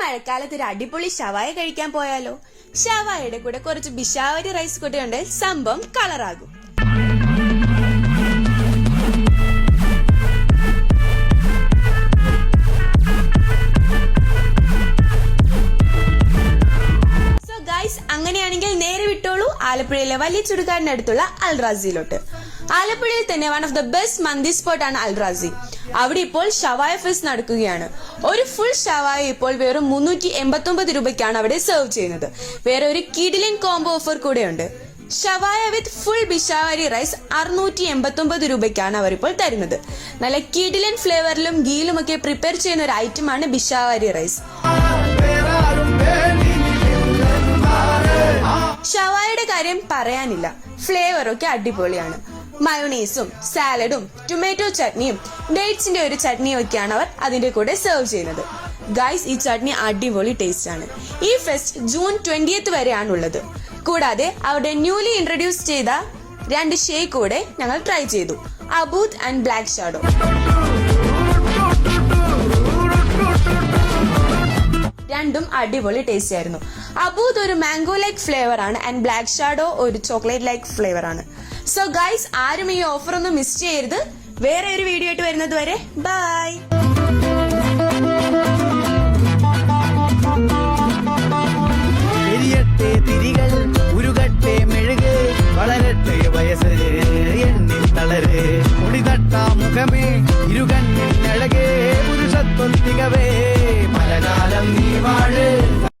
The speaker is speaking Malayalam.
മഴക്കാലത്ത് ഒരു അടിപൊളി ഷവായ കഴിക്കാൻ പോയാലോ? ഷവായയുടെ കൂടെ കുറച്ച് ബിഷാവരി റൈസ് കൂട്ടിയുണ്ട് സംഭവം കളറാകും ഗൈസ് അങ്ങനെയാണെങ്കിൽ നേരെ വിട്ടോളൂ. ആലപ്പുഴയിലെ വലിയ ചുടുകാടിനടുത്തുള്ള അൽറാസിയിലോട്ട്. ആലപ്പുഴയിൽ തന്നെ one of the best mandi spot ആണ് അൽറാസി അവിടെ ഇപ്പോൾ ഷവായ ഫെസ്റ്റ് നടക്കുകയാണ്. ഒരു ഫുൾ ഷവായ ഇപ്പോൾ വെറും മുന്നൂറ്റി എൺപത്തി രൂപയ്ക്കാണ് അവിടെ സെർവ് ചെയ്യുന്നത്. വേറെ ഒരു കിഡിലിൻ കോംബോ ഓഫർ കൂടെയുണ്ട്. ഷവായ വിത്ത് ഫുൾ ബിഷാവരി റൈസ് അറുന്നൂറ്റി എൺപത്തി ഒമ്പത് രൂപയ്ക്കാണ് അവരിപ്പോൾ തരുന്നത്. നല്ല കിഡിലൻ ഫ്ലേവറിലും ഗീലുമൊക്കെ പ്രിപ്പയർ ചെയ്യുന്ന ഒരു ഐറ്റമാണ് ബിഷാവരി റൈസ് ഷവായയുടെ കാര്യം പറയാനില്ല. ഫ്ലേവർ ഒക്കെ അടിപൊളിയാണ്. മയോണീസും സാലഡും ടൊമാറ്റോ ചട്നിയും ഡേറ്റ്സിന്റെ ഒരു ചട്നിയും ഒക്കെയാണ് അവർ അതിന്റെ കൂടെ സെർവ് ചെയ്യുന്നത്. ഗൈസ് ഈ ചട്നി അടിപൊളി ടേസ്റ്റ് ആണ്. ഈ ഫെസ്റ്റ് ജൂൺ ട്വന്റിയത്ത് വരെയാണ് ഉള്ളത് കൂടാതെ അവരുടെ ന്യൂലി ഇൻട്രൊഡ്യൂസ് ചെയ്ത രണ്ട് ഷേക്ക് കൂടെ ഞങ്ങൾ ട്രൈ ചെയ്തു. അബൂത്ത് ആൻഡ് ബ്ലാക്ക് ഷാഡോ രണ്ടും അടിപൊളി ടേസ്റ്റ് ആയിരുന്നു. അബൂത് ഒരു മാംഗോ ലൈക്ക് ഫ്ലേവർ ആണ് ആൻഡ് ബ്ലാക്ക് ഷാഡോ ഒരു ചോക്ലേറ്റ് ലൈക്ക് ഫ്ലേവർ ആണ്. സോ ഗൈസ് ആരും ഈ ഓഫർ ഒന്നും മിസ് ചെയ്യരുത്. വേറെ ഒരു വീഡിയോ ആയിട്ട് വരുന്നത് വരെ ബൈ ഉരുകട്ടെ മെഴുക് വളരട്ടെ വയസ്സ് എണ്ണിൽ തളര്. മുടിതട്ടാ മുഖമേ ഇരുകണ്ണിൽ അഴകേ പുരുഷത്വം തികവേ പലകാലം നീ വാഴ്.